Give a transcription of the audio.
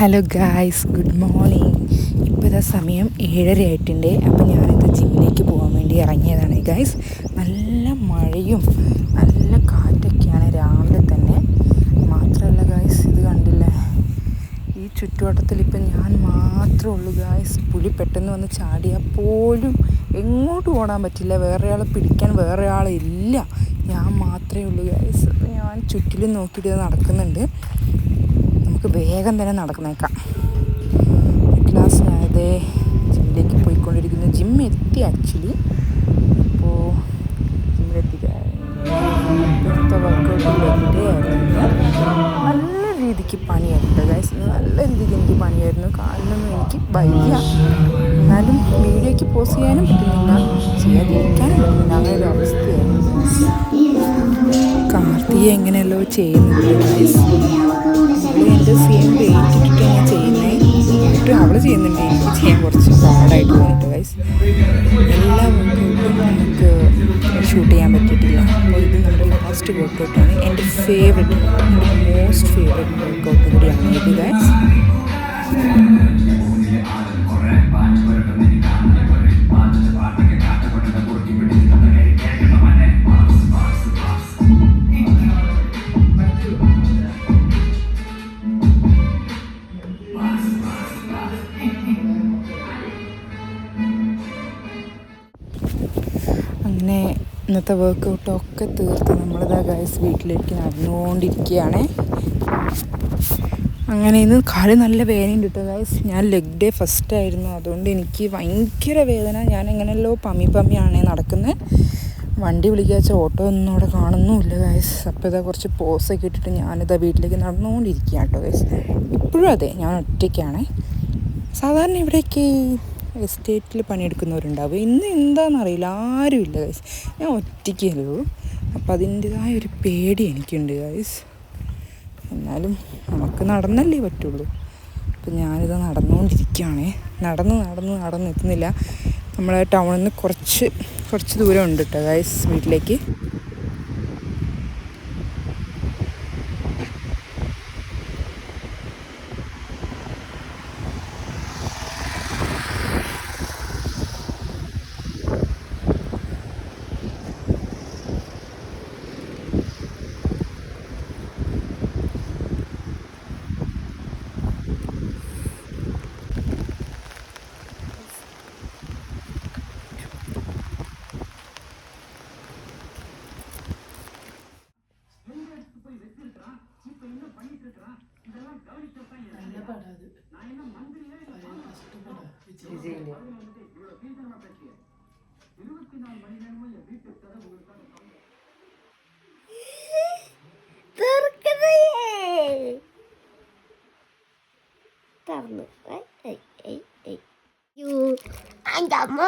Hello guys good morning ഇപ്പോൾ ഇതാ സമയം ഏഴര ആയിട്ടുണ്ട് അപ്പോൾ ഞാനിത് ജിമ്മിലേക്ക് പോകാൻ വേണ്ടി ഇറങ്ങിയതാണ് ഗായ്സ് നല്ല മഴയും നല്ല കാറ്റൊക്കെയാണ് രാവിലെ തന്നെ. മാത്രമല്ല ഗായ്സ് ഇത് കണ്ടില്ലേ? ഈ ചുറ്റുവട്ടത്തിൽ ഇപ്പം ഞാൻ മാത്രമേ ഉള്ളൂ ഗായ്സ് പുലി പെട്ടെന്ന് വന്ന് ചാടിയാൽ പോലും എങ്ങോട്ട് ഓടാൻ പറ്റില്ല. വേറെ ആളെ പിടിക്കാൻ വേറെ ആളില്ല ഞാൻ മാത്രമേ ഉള്ളൂ ഗായ്സ് അപ്പോൾ ഞാൻ ചുറ്റിലും നോക്കിയിട്ട് നടക്കുന്നുണ്ട്. നമുക്ക് വേഗം തന്നെ നടക്കുന്നേക്കാം ക്ലാസ് ഞാനിതേ ജിമ്മിലേക്ക് പോയിക്കൊണ്ടിരിക്കുന്നു. ജിം എത്തി ആക്ച്വലി. അപ്പോൾ ജിമ്മിലെത്തി ഇപ്പോഴത്തെ വർക്കൗട്ടിന്റെ നല്ല രീതിക്ക് പണിയായിരുന്നു. ഗൈസ് നല്ല രീതിക്ക് എനിക്ക് പണിയായിരുന്നു. കാലിനൊന്നും എനിക്ക് വയ്യ. എന്നാലും വീഡിയോയ്ക്ക് പോസ്റ്റ് ചെയ്യാനും പറ്റുന്നില്ല. ചെയ്യാതിരിക്കാനും പറ്റുന്നില്ല. അങ്ങനെ ഒരു അവസ്ഥയായിരുന്നു. കാർത്തിക എങ്ങനെയല്ലോ ചെയ്യുന്നത് ഗൈസ് എന്റെ സെയിം വെയിറ്റ് ഇട്ടിട്ട് ഞാൻ ചെയ്യുന്നത് എന്നിട്ട് അവൾ ചെയ്യുന്നുണ്ട്. എനിക്ക് ചെയ്യാൻ കുറച്ച് പാടായിട്ട് തോന്നിട്ട് വൈസ് എല്ലാ വർക്കൗട്ടും നമുക്ക് ഷൂട്ട് ചെയ്യാൻ പറ്റിയിട്ടില്ല. അപ്പോൾ ഇത് നമ്മുടെ ലാസ്റ്റ് വർക്കൗട്ടാണ് എന്റെ ഫേവറേറ്റ് മോസ്റ്റ് ഫേവറേറ്റ് വർക്കൗട്ട് കൂടിയാണ് ഇത് ഗൈസ് അങ്ങനെ ഇന്നത്തെ വർക്കൗട്ടൊക്കെ തീർത്ത് നമ്മളിതാ ഗൈസ് വീട്ടിലേക്ക് നടന്നുകൊണ്ടിരിക്കുകയാണ് അങ്ങനെ ഇന്ന് കാൽ നല്ല വേദനയുണ്ട് കേട്ടോ ഗൈസ് ഞാൻ ലെഗ് ഡേ ഫസ്റ്റ് ആയിരുന്നു. അതുകൊണ്ട് എനിക്ക് ഭയങ്കര വേദന. ഞാൻ എങ്ങനെയല്ലോ പമ്മി പമ്മിയാണ് നടക്കുന്നത് വണ്ടി വിളിക്കാച്ച ഓട്ടോ ഒന്നും അവിടെ കാണുന്നുമില്ല ഗൈസ് അപ്പോൾ ഇതാ കുറച്ച് പോസൊക്കെ ഇട്ടിട്ട് ഞാനിതാ വീട്ടിലേക്ക് നടന്നുകൊണ്ടിരിക്കുക കേട്ടോ ഗൈസ് ഇപ്പോഴും അതെ ഞാൻ ഒറ്റയ്ക്കാണ്. സാധാരണ ഇവിടേക്ക് എസ്റ്റേറ്റിൽ പണിയെടുക്കുന്നവരുണ്ടാവും. ഇന്ന് എന്താണെന്നറിയില്ല ആരുമില്ല ഗൈസ് ഞാൻ ഒറ്റയ്ക്കല്ലോ അപ്പോൾ അതിന്റെതായ ഒരു പേടി എനിക്കുണ്ട് ഗൈസ് എന്നാലും നമുക്ക് നടന്നല്ലേ പറ്റുള്ളൂ. അപ്പം ഞാനിത് നടന്നുകൊണ്ടിരിക്കുകയാണേ നടന്ന് നടന്ന് നടന്ന് എത്തുന്നില്ല. നമ്മളെ ടൗണിൽ നിന്ന് കുറച്ച് കുറച്ച് ദൂരം ഉണ്ട് കേട്ടോ ഗൈസ് വീട്ടിലേക്ക്. വിജയിച്ചില്ല തുറന്നു I I I I you എൻ്റെ അമ്മ